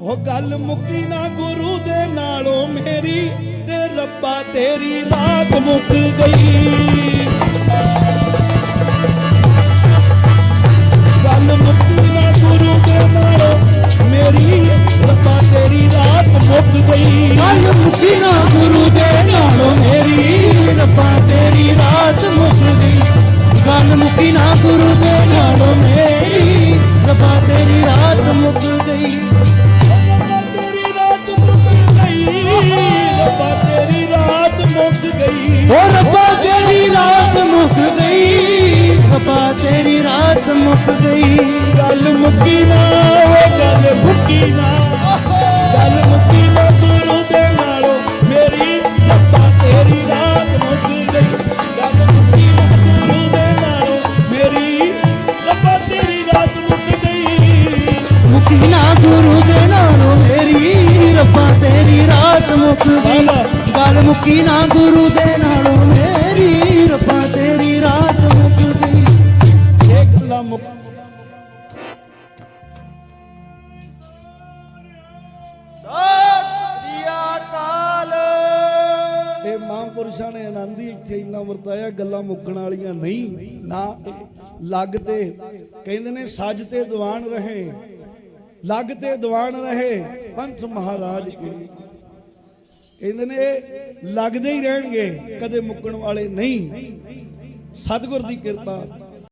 ਉਹ ਗੱਲ ਮੁੱਕੀ ਨਾ ਗੁਰੂ ਦੇ ਨਾਲੋਂ ਮੇਰੀ ਤੇ ਰੱਬਾ ਤੇਰੀ ਰਾਤ ਮੁੱਕ ਗਈ। ਗੱਲ ਮੁੱਕੀ ਨਾ ਗੁਰੂ ਦੇ ਨਾਲੋਂ ਮੇਰੀ ਰੱਬਾ ਤੇਰੀ ਰਾਤ ਮੁੱਕ ਗਈ। ਗੱਲ ਮੁੱਕੀ ਨਾ ਗੁਰੂ ਦੇ ਨਾਲੋਂ ਮੇਰੀ ਰੱਬਾ ਤੇਰੀ ਓ ਰੱਬਾ ਤੇਰੀ ਰਾਤ ਮੁੱਕ ਗਈ ਰੱਬਾ ਤੇਰੀ ਰਾਤ ਮੁੱਕ ਗਈ। ਗੱਲ ਮੁੱਕੀ ਨਾ ਉਹ ਗੱਲ ਮੁੱਕੀ ਨਾ ਗੱਲ ਮੁੱਕੀ ਨਾ ਗੁਰੂ ਦੇ ਨਾਲੋਂ ਮੇਰੀ ਰੱਬਾ ਤੇਰੀ ਰਾਤ ਮੁੱਕ ਗਈ। ਗੱਲ ਮੁੱਕੀ ਨਾ ਗੁਰੂ ਦੇ ਨਾਲੋਂ ਮੇਰੀ ਰੱਬਾ ਤੇਰੀ ਰਾਤ ਮੁੱਕ ਗਈ। ਮੁੱਕੀ ਨਾ ਗੁਰੂ ਦੇ ਨਾਲੋਂ ਮੇਰੀ ਰੱਬਾ ਤੇਰੀ ਰਾਤ ਮੁੱਕ ਗਈ। ਗੱਲ ਮੁੱਕੀ ਨਾ ਗੁਰੂ ਦੇ ਨਾਲੋਂ ਮੇਰੀ ਰੱਬਾ ਤੇਰੀ ਰਾਤ ਮੁੱਕ ਗਈ ਇਹ ਗੱਲਾਂ ਮੁੱਕ ਇਹ ਮਹਾਂਪੁਰਸ਼ਾਂ ਨੇ ਆਨੰਦੀ ਇੱਥੇ ਇੰਨਾ ਵਰਤਾਇਆ ਗੱਲਾਂ ਮੁੱਕਣ ਵਾਲੀਆਂ ਨਹੀਂ ਨਾ ਲੱਗ ਤੇ ਕਹਿੰਦੇ ਨੇ ਸੱਜ ਤੇ ਦੀਵਾਨ ਰਹੇ ਲੱਗ ਤੇ ਦੀਵਾਨ ਰਹੇ ਪੰਥ ਮਹਾਰਾਜ ਕੇ। ਕਹਿੰਦੇ ਨੇ ਲੱਗਦੇ ਹੀ ਰਹਿਣਗੇ ਕਦੇ ਮੁੱਕਣ ਵਾਲੇ ਨਹੀਂ। ਸਤਿਗੁਰ ਦੀ ਕਿਰਪਾ